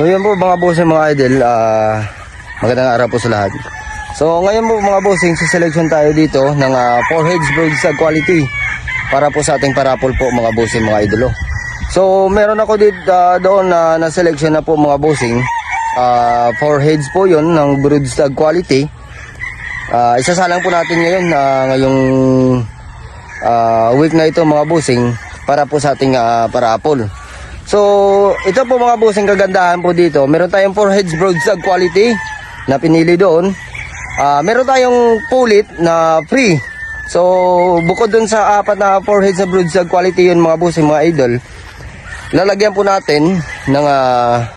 So yun po mga bossing mga idol, ah, magandang araw po sa lahat. So ngayon po mga bossing, sa selection tayo dito ng uh, 4 heads broadside quality para po sa ating parapol po mga bossing mga idolo. So meron ako dito ah, doon na na selection na po mga bossing. Uh, 4 heads po yun ng broadside quality. Ah, isasalang po natin ngayon na ngayong ah, week na ito mga bossing para po sa ating ah, parapol. So, ito po mga bossing kagandahan po dito. Meron tayong 4 heads broadside quality na pinili doon. Ah, meron tayong pulit na free. So, bukod dun sa apat na 4 heads na broadside quality yun mga bossing, mga idol. Lalagyan po natin ng ah,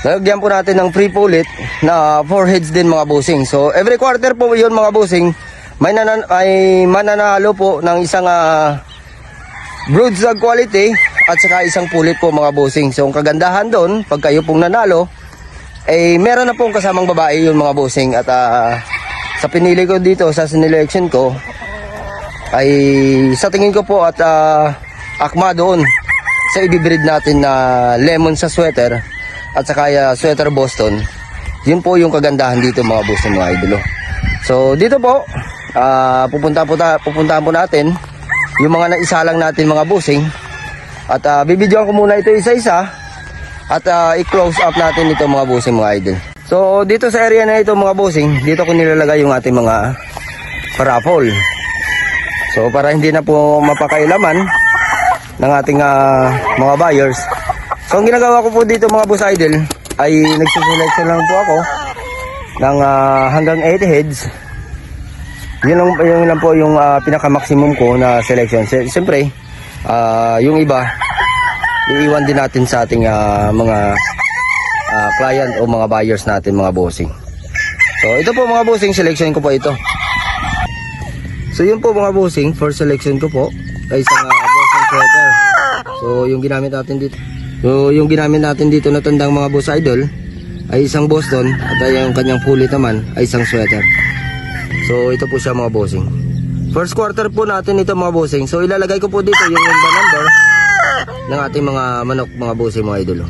Lagyan po natin ng free pulit na 4 heads din mga bossing. So every quarter po yun mga bossing, may, nanan ay mananalo po ng isang uh, broadside quality at saka isang pulit po mga bossing. So ang kagandahan doon, pag kayo pong nanalo, eh meron na pong kasamang babae yung mga bossing. At ah, sa pinili ko dito, sa sinelection ko, ay sa tingin ko po at ah, akma doon sa ibibreed natin na lemon sa sweater at saka uh, sweater Boston. Yun po yung kagandahan dito mga boss mga idolo. So dito po, ah, pupunta po ta pupuntahan po natin yung mga naisalang natin mga bossing. At uh, bibidyoan ko muna ito isa-isa at ah, i-close up natin ito mga bossing mga idol. So dito sa area na ito mga bossing, dito ko nilalagay yung ating mga parapol. So para hindi na po mapakailaman ng ating ah, mga buyers. So ang ginagawa ko po dito mga boss idol ay nagsuselection lang po ako ng ah, hanggang 8 heads. Yun lang, yun lang po yung ah, pinaka-maximum ko na selection. Si- Siyempre, ah, yung iba, iiwan din natin sa ating ah, mga ah, client o mga buyers natin mga bossing. So ito po mga bossing, selection ko po ito. So yun po mga bossing, for selection ko po ay isang uh, bossing sweater. So yung ginamit natin dito. So yung ginamit natin dito na tandang mga boss idol ay isang Boston at ay yung kanyang pulit naman ay isang sweater. So ito po siya mga bossing. First quarter po natin ito mga bossing. So ilalagay ko po dito yung number number ng ating mga manok mga bossing mga idol.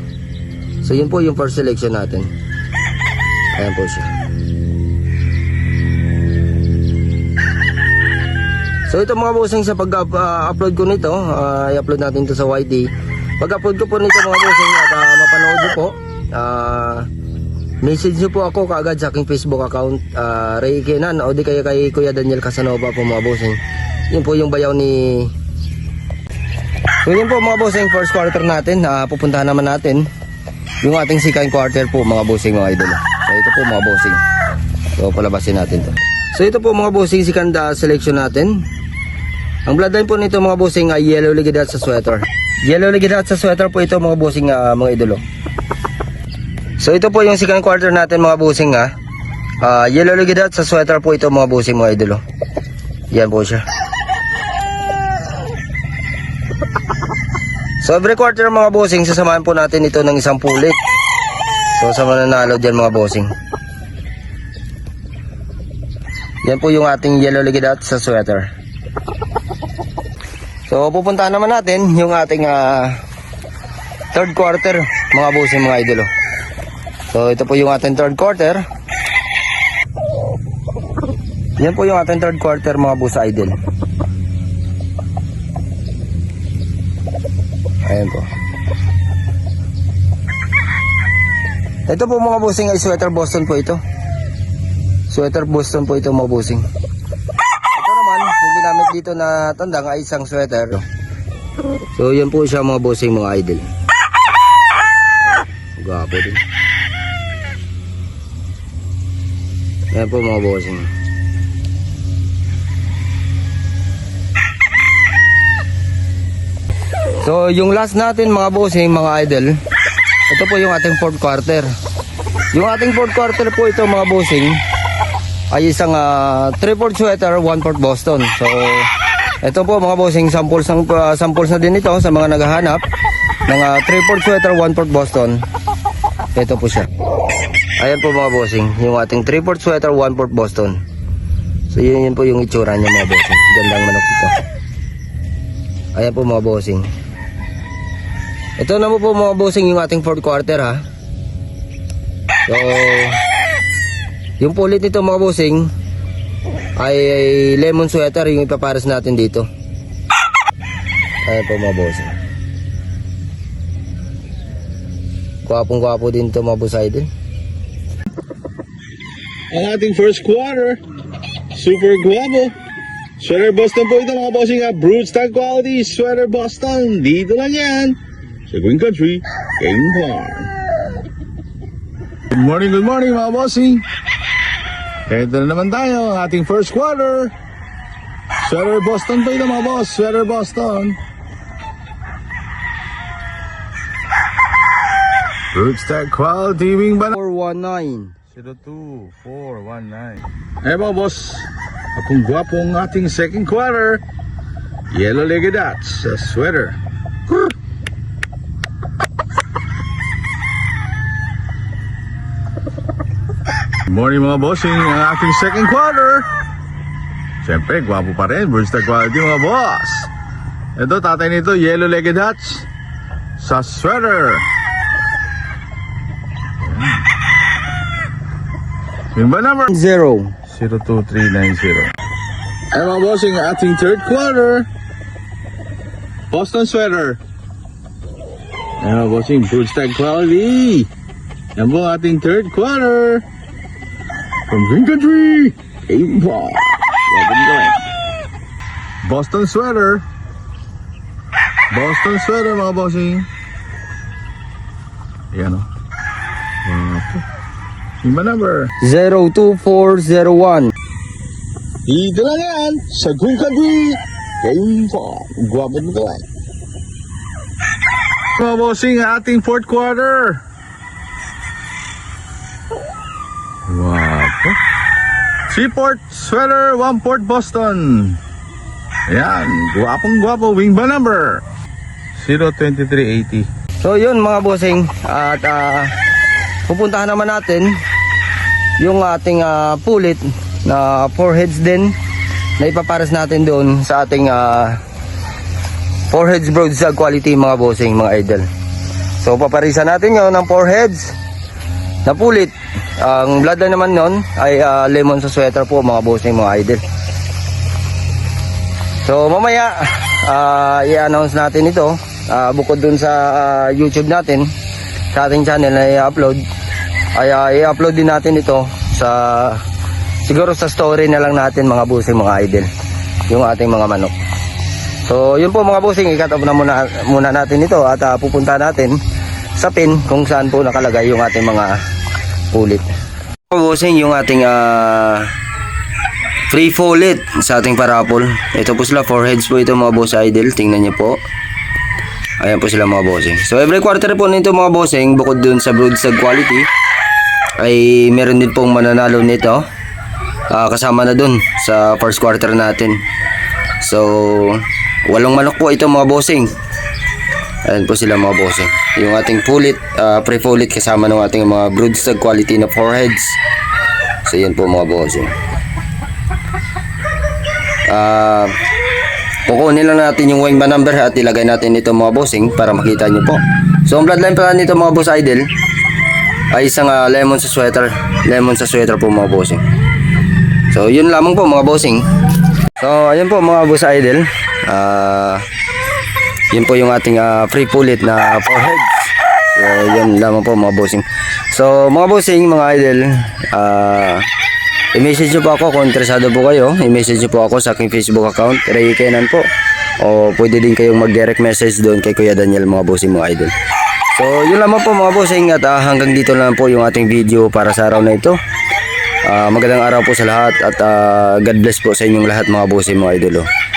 So yun po yung first selection natin. Ayan po siya. So ito mga bossing sa pag-upload ko nito, ah, i-upload natin to sa YT. Pag-upload ko po nito mga bossing at ah, mapanood nyo po, ah, message nyo po ako kaagad sa aking Facebook account, uh, Ray Kenan o di kaya kay Kuya Daniel Casanova po mga bossing. Yun po yung bayaw ni... So yun po mga bossing, first quarter natin, ah, pupuntahan naman natin yung ating second quarter po mga bossing mga idol. So ito po mga bossing. So palabasin natin to. So ito po mga bossing, second ah, selection natin. Ang bloodline po nito mga bossing ay yellow ligidat sa sweater. Yellow ligidat sa sweater po ito mga bossing ah, mga idolo. So ito po yung second quarter natin mga bossing ha. Ah, yellow ligidat sa sweater po ito mga bossing mga idolo. Yan po siya. So every quarter mga bossing sasamahan po natin ito ng isang pulit. So sa mananalo dyan mga bossing. Yan po yung ating yellow ligidat sa sweater. So pupuntahan naman natin yung ating ah, third quarter mga bossing mga idolo. So ito po yung ating third quarter. Yan po yung ating third quarter mga boss idol. Ayan po. Ito po mga bossing ay sweater Boston po ito. Sweater Boston po ito mga bossing. Ito naman, yung ginamit dito na tandang ay isang sweater. So yan po siya mga bossing mga idol. Gwapo din. Yan po mga bossing. So yung last natin mga bossing mga idol. Ito po yung ating fourth quarter. Yung ating fourth quarter po ito mga bossing ay isang 3-4 sweater, 1-4 Boston. So ito po mga bossing, samples, ng, uh, samples na din ito sa mga naghahanap ng 3-4 sweater, 1-4 Boston. Ito po siya. Ayan po mga bossing, yung ating 3-4 sweater, 1-4 Boston. So yun, yun po yung itsura niya mga bossing. Gandang manok ito. Ayan po mga bossing. Ito na po po mga bossing yung ating fourth quarter ha. So, yung pulit nito mga bossing ay, ay lemon sweater yung ipaparas natin dito. Ayan po mga bossing. Gwapong gwapo din to mga boss idol. ang ating first quarter. Super guwapo. Sweater Boston po ito mga bossing ha. Brood style quality. Sweater Boston. Dito lang yan. Sa Green Country. Game Farm. Good morning, good morning mga bossing. Ito na naman tayo. Ating first quarter. Sweater Boston po ito mga boss. Sweater Boston. Brood style quality wing ba 419. 02419. Eh mga boss, akong gwapo ang ating second quarter. Yellow legged dots sweater. Good morning mga bossing, ang ating second quarter. Siyempre, gwapo pa rin. Burst quality mga boss. Ito, tatay nito, yellow legged dots sa sweater. Yung ba number? Zero. 02390. Ay mga bossing, ating third quarter. Boston sweater. Ay mga bossing, food stag quality. Yan po ating third quarter. From Green Country. Game Park. Welcome to it. Boston sweater. Boston sweater mga bossing. Yan o. Yan po. Yung ba number? 02401. Dito lang yan, sa Gungkabi, Game Farm. Guwapo nito eh. Mga bossing, ating fourth quarter. Seaport Sweater, one port Boston. Ayan, guwapong guwapo. Wing ba number? 02380. So yun mga bossing at ah, pupuntahan naman natin yung ating ah, pulit na foreheads din na ipaparas natin doon sa ating ah, foreheads broadside quality mga bossing mga idol. So paparisan natin yon ng foreheads na pulit. Ang bloodline naman nun ay ah, lemon sa sweater po mga bossing mga idol. So mamaya ah, i-announce natin ito Ah, bukod dun sa ah, YouTube natin sa ating channel na i-upload ay ah, i-upload din natin ito sa siguro sa story na lang natin mga busing mga idol yung ating mga manok. So yun po mga busing off na muna, muna natin ito at ah, pupunta natin sa pin kung saan po nakalagay yung ating mga pulit. Mga busing yung ating ah, free follet sa ating parapol. Ito po sila foreheads po ito mga boss idol. Tingnan niyo po. Ayan po sila mga bossing. So every quarter po nito mga bossing, bukod dun sa broadside quality, ay meron din pong mananalo nito. Ah, kasama na dun sa first quarter natin. So, walong manok po ito mga bossing. Ayan po sila mga bossing. Yung ating pulit, ah, pre-pulit kasama ng ating mga broadside quality na foreheads. So, yan po mga bossing. Ah, Kukunin lang natin yung wing number at ilagay natin ito mga bossing para makita nyo po. So ang bloodline pala nito mga boss idol ay isang ah, lemon sa sweater. Lemon sa sweater po mga bossing. So yun lamang po mga bossing. So ayun po mga boss idol. Ah yun po yung ating ah, free pulit na foreheads. So yun lamang po mga bossing. So mga bossing, mga idol, ah I-message nyo po ako kung interesado po kayo. I-message nyo po ako sa aking Facebook account. Ray Kenan po. o pwede din kayong mag-direct message doon kay Kuya Daniel mga bossing mga idol. So yun lamang po mga bossing at ah, hanggang dito lang po yung ating video para sa araw na ito. Ah, magandang araw po sa lahat at ah, God bless po sa inyong lahat mga bossing mga idol. oh.